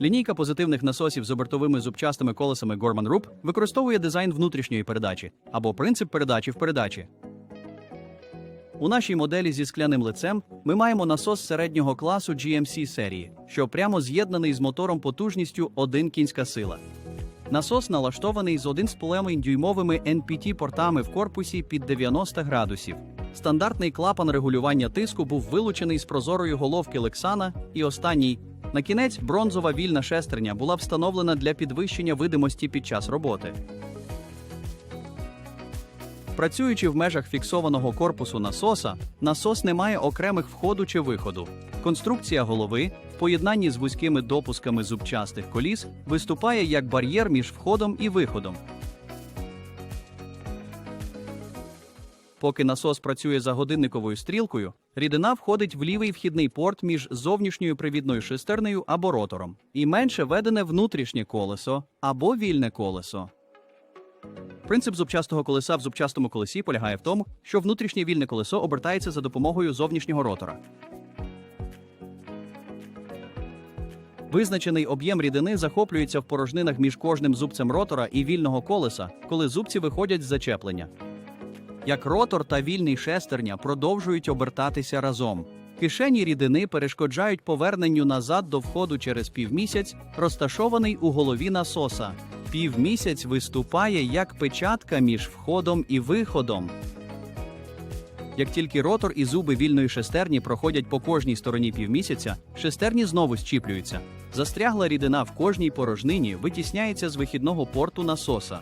Лінійка позитивних насосів з обертовими зубчастими колесами Gorman Rupp використовує дизайн внутрішньої передачі або принцип передачі в передачі. У нашій моделі зі скляним лицем ми маємо насос середнього класу GMC серії, що прямо з'єднаний з мотором потужністю 1 кінська сила. Насос налаштований з 1,5 дюймовими NPT-портами в корпусі під 90 градусів. Стандартний клапан регулювання тиску був вилучений з прозорої головки Лексана, і останній, на кінець, бронзова вільна шестерня була встановлена для підвищення видимості під час роботи. Працюючи в межах фіксованого корпусу насоса, насос не має окремих входу чи виходу. Конструкція голови, в поєднанні з вузькими допусками зубчастих коліс, виступає як бар'єр між входом і виходом. Поки насос працює за годинниковою стрілкою, рідина входить в лівий вхідний порт між зовнішньою привідною шестернею або ротором, і менше ведене внутрішнє колесо або вільне колесо. Принцип зубчастого колеса в зубчастому колесі полягає в тому, що внутрішнє вільне колесо обертається за допомогою зовнішнього ротора. Визначений об'єм рідини захоплюється в порожнинах між кожним зубцем ротора і вільного колеса, коли зубці виходять з зачеплення. Як ротор та вільний шестерня продовжують обертатися разом. Кишені рідини перешкоджають поверненню назад до входу через півмісяць, розташований у голові насоса. Півмісяць виступає як печатка між входом і виходом. Як тільки ротор і зуби вільної шестерні проходять по кожній стороні півмісяця, шестерні знову щіплюються. Застрягла рідина в кожній порожнині витісняється з вихідного порту насоса.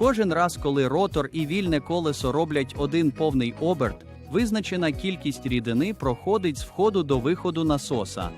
Кожен раз, коли ротор і вільне колесо роблять один повний оберт, визначена кількість рідини проходить з входу до виходу насоса.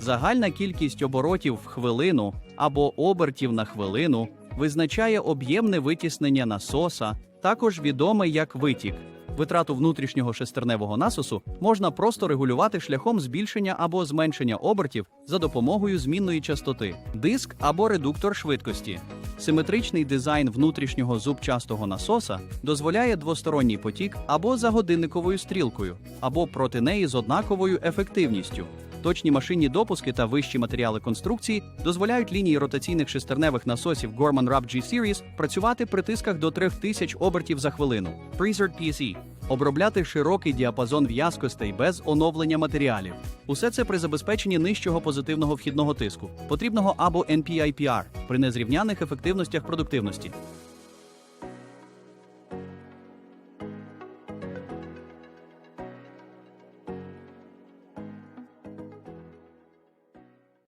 Загальна кількість оборотів в хвилину або обертів на хвилину визначає об'ємне витіснення насоса, також відоме як витік. Витрату внутрішнього шестерневого насосу можна просто регулювати шляхом збільшення або зменшення обертів за допомогою змінної частоти, диск або редуктор швидкості. Симетричний дизайн внутрішнього зубчастого насоса дозволяє двосторонній потік або за годинниковою стрілкою, або проти неї з однаковою ефективністю. Точні машинні допуски та вищі матеріали конструкції дозволяють лінії ротаційних шестерневих насосів Gorman Rupp G-Series працювати при тисках до 3000 обертів за хвилину. Freezer PSE – обробляти широкий діапазон в'язкостей без оновлення матеріалів. Усе це при забезпеченні нижчого позитивного вхідного тиску, потрібного або NPIPR при незрівняних ефективностях продуктивності.